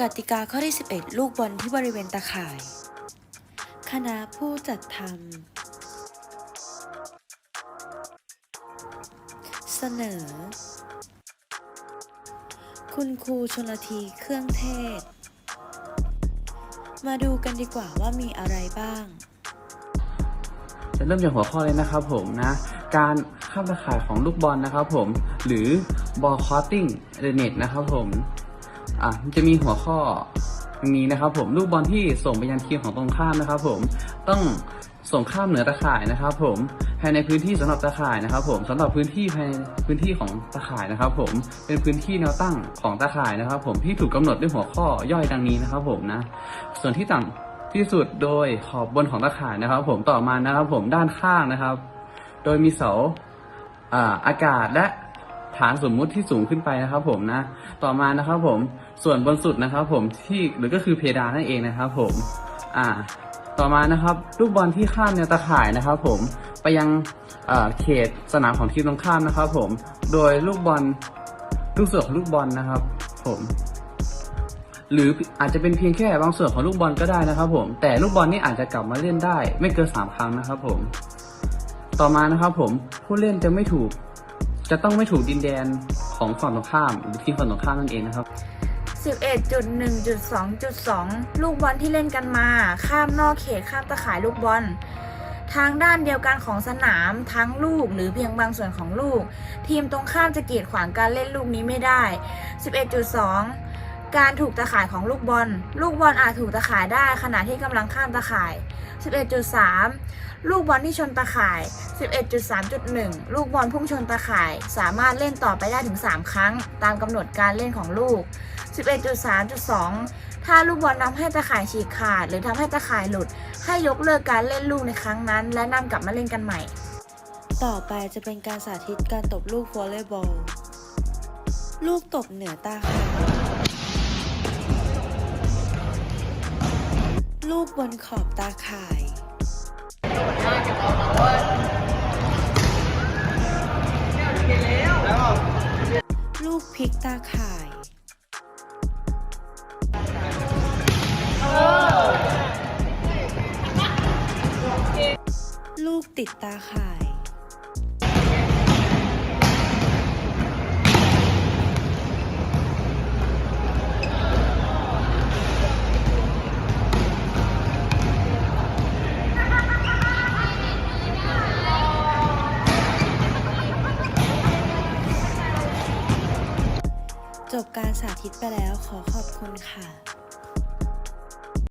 กติกาข้อที่ 11 ลูกบอลที่บริเวณตาข่าย คณะผู้จัดทำเสนอ คุณครูชนทีเครื่องเทศ มาดูกันดีกว่าว่ามีอะไรบ้าง จะเริ่มจากหัวข้อเลยนะครับผมนะ การข้ามตะข่ายของลูกบอลนะครับผม หรือบอลคอร์ติ้งเดเน็ตนะครับผม อะจะมีหัวข้อนี้นะครับ ผมลูกบอลที่ส่งไปยังทีมของตรงข้ามนะครับ ผมต้องส่งข้ามเหนือตะข่ายนะครับ ผมภายในพื้นที่สำหรับตะข่ายนะครับ ผมสำหรับพื้นที่ภายในพื้นที่ของตะข่ายนะครับ ผมเป็นพื้นที่แนวตั้งของตะข่ายนะครับ ผมที่ถูกกำหนดด้วยหัวข้อย่อยดังนี้นะครับ ผมนะ ส่วนที่ต่ำที่สุดโดยขอบบนของตะข่ายนะครับ ผมต่อมานะครับ ผมด้านข้างนะครับ โดยมีเสาอ่าอากาศและ ฐานสมมุติที่สูงขึ้นไปนะครับ ผมนะ ต่อมานะครับผมส่วนบนสุดนะครับ ผมที่หรือก็คือเพดานนั่นเองนะครับ ผมอ่าต่อมานะครับลูกบอลที่ข้ามแนวตะข่ายนะครับ ผมไปยังเอ่อเขตสนามของทีมตรงข้ามนะครับ ผมโดยลูกบอลลูกเสือของลูกบอลนะครับ ผม หรืออาจจะเป็นเพียงแค่บางส่วนของลูกบอลก็ได้นะครับ ผม แต่ลูกบอลนี่อาจจะกลับมาเล่นได้ ไม่เกินสามครั้งนะครับ ผม ต่อมานะครับ ผมผู้เล่นจะไม่ถูก จะต้องไม่ถูกดินแดนของฝั่งตรงข้ามหรือทีมฝั่งตรงข้ามนั่นเองนะครับ 11.1.2.2 ลูกบอลที่เล่นกันมา ข้ามนอกเขตข้ามตะข่ายลูกบอล ทางด้านเดียวกันของสนามทั้งลูกหรือเพียงบางส่วนของลูก ทีมตรงข้ามจะกีดขวางการเล่นลูกนี้ไม่ได้ 11.2 การถูกตะข่ายของลูกบอล ลูกบอลอาจถูกตะข่ายได้ขณะที่กำลังข้ามตะข่าย 11.3 ลูกบอลที่ชนตะข่าย 11.3.1 ลูกบอลพุ่งชนตะข่าย สามารถเล่นต่อไปได้ถึง 3 ครั้ง ตามกำหนดการเล่นของลูก 11.3.2 ถ้าลูกบอลทำให้ตะข่ายฉีกขาด หรือทำให้ตะข่ายหลุด ให้ยกเลิกการเล่นลูกในครั้งนั้น และนำกลับมาเล่นกันใหม่ ต่อไปจะเป็นการสาธิตการตบลูกวอลเลย์บอล ลูกตบเหนือตาข่าย ลูกบนขอบตาข่าย ลูกพลิกตาข่าย ลูกติดตาข่าย จบการสาธิตไปแล้วขอขอบคุณค่ะ